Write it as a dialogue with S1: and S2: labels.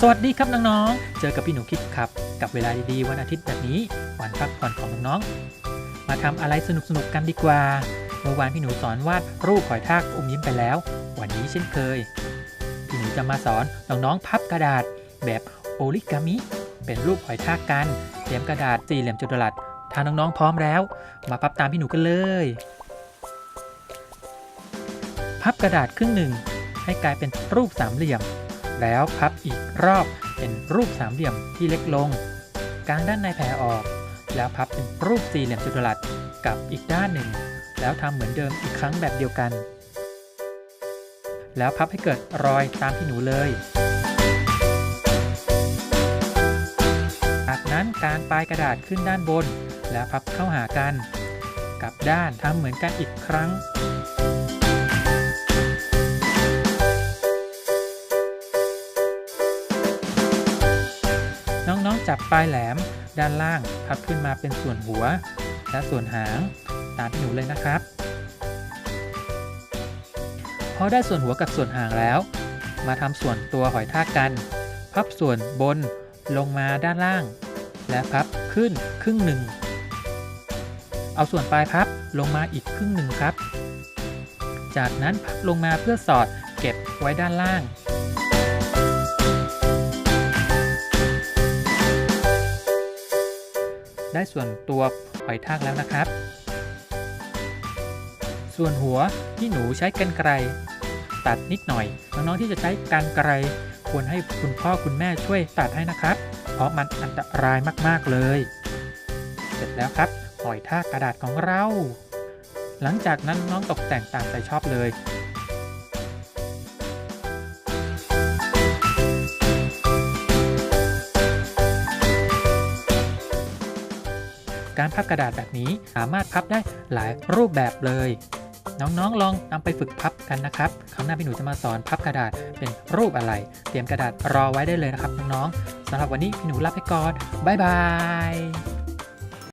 S1: สวัสดีครับน้องๆ เจอกับพี่หนูคิดครับ กับเวลาดีๆวันอาทิตย์แบบนี้วันพักผ่อนของน้องๆ มาทำอะไรสนุกๆกันดีกว่า เมื่อวานพี่หนูสอนวาดรูปหอยทากอมยิ้มไปแล้ว วันนี้เช่นเคย พี่หนูจะมาสอนน้องๆพับกระดาษ แบบโอริกามิ เป็นรูปหอยทากกันเตรียมกระดาษสี่เหลี่ยมจัตุรัสถ้าน้องๆพร้อมแล้ว มาพับตามพี่หนูกันเลย พับกระดาษครึ่งหนึ่งให้กลายเป็นรูปสามเหลี่ยม แล้วพับอีกรอบเป็นรูปสามเหลี่ยมที่เล็กลง กางด้านในแผ่ออก แล้วพับเป็นรูปสี่เหลี่ยมจัตุรัสกับอีกด้านหนึ่ง แล้วทำเหมือนเดิมอีกครั้งแบบเดียวกัน แล้วพับให้เกิดรอยตามที่หนูเลยจากนั้นการปลายกระดาษขึ้นด้านบน แล้วพับเข้าหากัน กับด้านทำเหมือนกันอีกครั้ง จับปลายแหลม ด้านล่างพับขึ้นมาเป็นส่วนหัว และส่วนหาง ตามที่หนูเลยนะครับ พอได้ส่วนหัวกับส่วนหางแล้ว มาทำส่วนตัวหอยทากกัน พับส่วนบนลงมาด้านล่าง และพับขึ้นครึ่งหนึ่ง เอาส่วนปลายพับลงมาอีกครึ่งหนึ่งครับ จากนั้นพับลงมาเพื่อสอดเก็บไว้ด้านล่าง ได้ส่วนตัวหอยทากแล้วนะครับ ส่วนหัวที่หนูใช้กันไกรตัดนิดหน่อย น้องๆที่จะใช้กันไกรควรให้คุณพ่อคุณแม่ช่วยตัดให้นะครับ เพราะมันอันตรายมากๆเลย เสร็จแล้วครับหอยทากกระดาษของเรา หลังจากนั้นน้องตกแต่งตามใจชอบเลย การพับกระดาษแบบนี้สามารถพับได้หลายรูปแบบเลย น้องๆลองนำไปฝึกพับกันนะครับครั้งหน้าพี่หนูจะมาสอนพับกระดาษเป็นรูปอะไร เตรียมกระดาษรอไว้ได้เลยนะครับน้องๆสำหรับวันนี้พี่หนูลาไปก่อนบ๊ายบาย